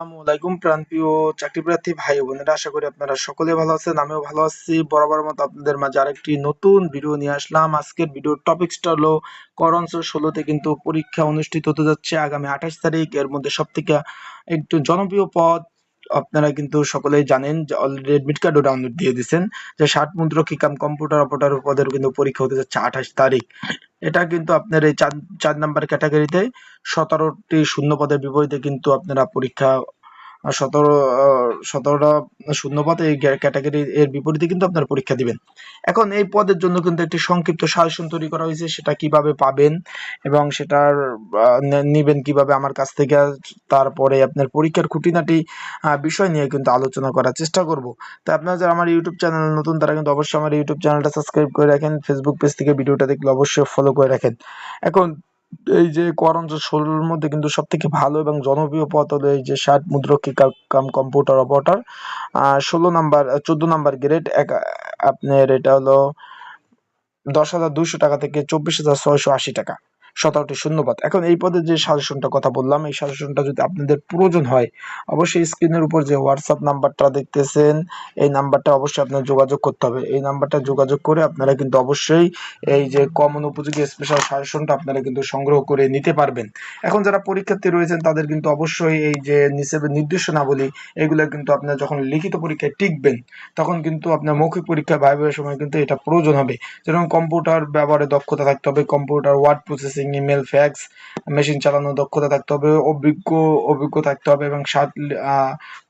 আসসালামু আলাইকুম প্রাণপ্রিয় চাকরি প্রার্থী ভাই বোনেরা, আশা করি আপনারা সকলে ভালো আছেন, আমিও ভালো আছি। বরাবর মতো আপনাদের মাঝে আরেকটি নতুন ভিডিও নিয়ে আসলাম। আজকের ভিডিওর টপিকসটা হলো করঞ্চ ষোলোতে কিন্তু পরীক্ষা অনুষ্ঠিত হতে যাচ্ছে আগামী আঠাশ তারিখ। এর মধ্যে সব থেকে একটু জনপ্রিয় পদ আপনারা কিন্তু সকলেই জানেন যে অলরেডি অ্যাডমিট কার্ডও ডাউনলোড দিয়ে দিচ্ছেন যে ষাট মুদ্রক কাম কম্পিউটার অপারেটর পদের কিন্তু পরীক্ষা হতে যাচ্ছে আঠাশ তারিখ। এটা কিন্তু আপনার এই চার চার নাম্বার ক্যাটাগরিতে সতেরোটি শূন্য পদের বিপরীতে কিন্তু আপনারা পরীক্ষা সতেরো সতেরোটা শূন্যপদ এই ক্যাটাগরি এর বিপরীতে কিন্তু আপনারা পরীক্ষা দিবেন। এখন এই পদের জন্য কিন্তু একটি সংক্ষিপ্ত সাজেশন তৈরি করা হয়েছে, সেটা কীভাবে পাবেন এবং সেটার নিবেন কীভাবে আমার কাছ থেকে, তারপরে আপনার পরীক্ষার খুঁটিনাটি বিষয় নিয়ে কিন্তু আলোচনা করার চেষ্টা করব। তো আপনারা যারা আমার ইউটিউব চ্যানেল নতুন, তারা কিন্তু অবশ্যই আমার ইউটিউব চ্যানেলটা সাবস্ক্রাইব করে রাখেন, ফেসবুক পেজ থেকে ভিডিওটা দেখলে অবশ্যই ফলো করে রাখেন। এখন এই যে করঞ্জ ষোলোর মধ্যে কিন্তু সব থেকে ভালো এবং জনপ্রিয় পথ হলো এই যে ষাট মুদ্রক্ষী কাম কম্পিউটার অপারেটর ষোলো নাম্বার, চোদ্দ নাম্বার গ্রেড এক, আপনার এটা হলো দশ হাজার দুইশো টাকা থেকে চব্বিশ হাজার ছয়শো আশি টাকা। সতেরোটি শূন্যপদ। এখন এই পদে যে সাজেশনটা কথা বললাম, এই সাজেশনটা যদি আপনাদের প্রয়োজন হয়, অবশ্যই স্ক্রিনের উপর যে হোয়াটসঅ্যাপ নাম্বারটা দেখতেছেন, এই নাম্বারটা অবশ্যই আপনার যোগাযোগ করতে হবে। এই নাম্বারটা যোগাযোগ করে আপনারা কিন্তু অবশ্যই এই যে কমন উপযোগী স্পেশাল সাজেশনটা আপনারা কিন্তু সংগ্রহ করে নিতে পারবেন। এখন যারা পরীক্ষার্থী রয়েছেন, তাদের কিন্তু অবশ্যই এই যে নিষেধ নির্দেশনাবলী, এগুলো কিন্তু আপনার যখন লিখিত পরীক্ষায় টিকবেন, তখন কিন্তু আপনার মৌখিক পরীক্ষা ভাইবের সময় কিন্তু এটা প্রয়োজন হবে। যেরকম কম্পিউটার ব্যবহারে দক্ষতা থাকতে হবে computer word processing email fax machine চালানোর দক্ষতা থাকতে হবে, অভিজ্ঞ অভিজ্ঞ থাকতে হবে এবং ষাট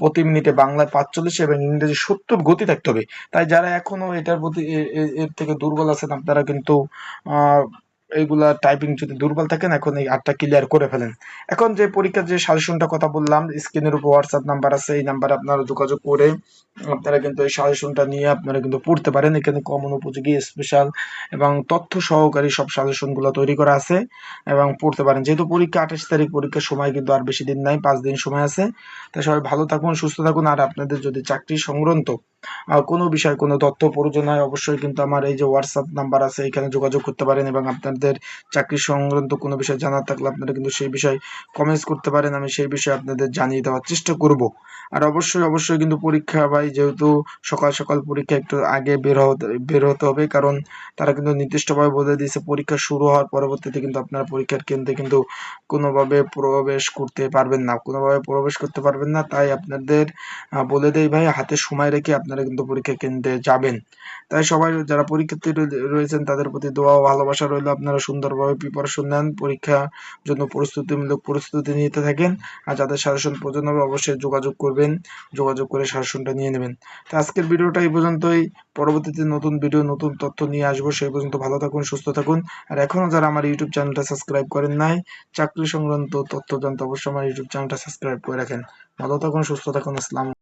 প্রতি মিনিটে বাংলায় পাঁচচল্লিশ এবং ইংরেজি সত্তর গতি থাকতে হবে। তাই যারা এখনও এটার প্রতি এর থেকে দুর্বল আছেন, আপনারা কিন্তু এইগুলা টাইপিং যদি দুর্বল থাকেন, এখন এই আটটা ক্লিয়ার করে ফেলেন। এখন যে পরীক্ষার যে সাজেশনটা কথা বললাম স্ক্রিনের উপর হোয়াটসঅ্যাপ নাম্বার আছে, এই নাম্বারে আপনারা যোগাযোগ করে আপনারা কিন্তু এই সাজেশনটা নিয়ে আপনারা কিন্তু পড়তে পারেন। এখানে কমন উপযোগী স্পেশাল এবং তথ্য সহকারী সব সাজেশনগুলো তৈরি করা আছে এবং পড়তে পারেন। যেহেতু পরীক্ষা আঠাশ তারিখ, পরীক্ষার সময় কিন্তু আর বেশি দিন নাই, পাঁচ দিন সময় আছে। তাই সবাই ভালো থাকুন, সুস্থ থাকুন। আর আপনাদের যদি চাকরি সংক্রান্ত কোনো বিষয় কোনো তথ্য প্রয়োজন হয়, অবশ্যই কিন্তু আমার এই যে হোয়াটসঅ্যাপ নাম্বার আছে, এখানে যোগাযোগ করতে পারেন এবং আপনাদের চাকরি সংক্রান্ত কোনো বিষয় জানার থাকলে আপনারা কিন্তু সেই বিষয়ে কমেন্টস করতে পারেন, আমি সেই বিষয়ে আপনাদের জানিয়ে দেওয়ার চেষ্টা করব। আর অবশ্যই অবশ্যই কিন্তু পরীক্ষা ভাই, যেহেতু সকাল সকাল পরীক্ষা একটু আগে বের হতে বের হতে হবে, কারণ তারা কিন্তু নির্দিষ্টভাবে বলে দিয়েছে পরীক্ষা শুরু হওয়ার পরবর্তীতে কিন্তু আপনারা পরীক্ষার কেন্দ্রে কিন্তু কোনোভাবে প্রবেশ করতে পারবেন না, কোনোভাবে প্রবেশ করতে পারবেন না, তাই আপনাদের বলে দেই ভাই, হাতে সময় রেখে আপনারা কিন্তু পরীক্ষা কেন্দ্রে যাবেন। তাই সবাই যারা পরীক্ষার্থী রয়েছেন তাদের প্রতি দোয়া ও ভালোবাসা রইল আপনারা সুন্দরভাবে প্রিপারেশন নেন, পরীক্ষার জন্য প্রস্তুতিমূলক প্রস্তুতি নিতে থাকেন আর যাদের সাজেশন প্রয়োজন হবে অবশ্যই যোগাযোগ করবেন, যোগাযোগ করে সাজেশনটা নিয়ে নেবেন। তো আজকের ভিডিওটা এই পর্যন্তই। পরবর্তীতে নতুন ভিডিও নতুন তথ্য নিয়ে আসব, সেই পর্যন্ত ভালো থাকুন, সুস্থ থাকুন। আর এখনও যারা আমার ইউটিউব চ্যানেলটা সাবস্ক্রাইব করেন নাই, চাকরি সংক্রান্ত তথ্য জানতে অবশ্যই আমার ইউটিউব চ্যানেলটা সাবস্ক্রাইব করে রাখেন। ভালো থাকুন, সুস্থ থাকুন, আসসালাম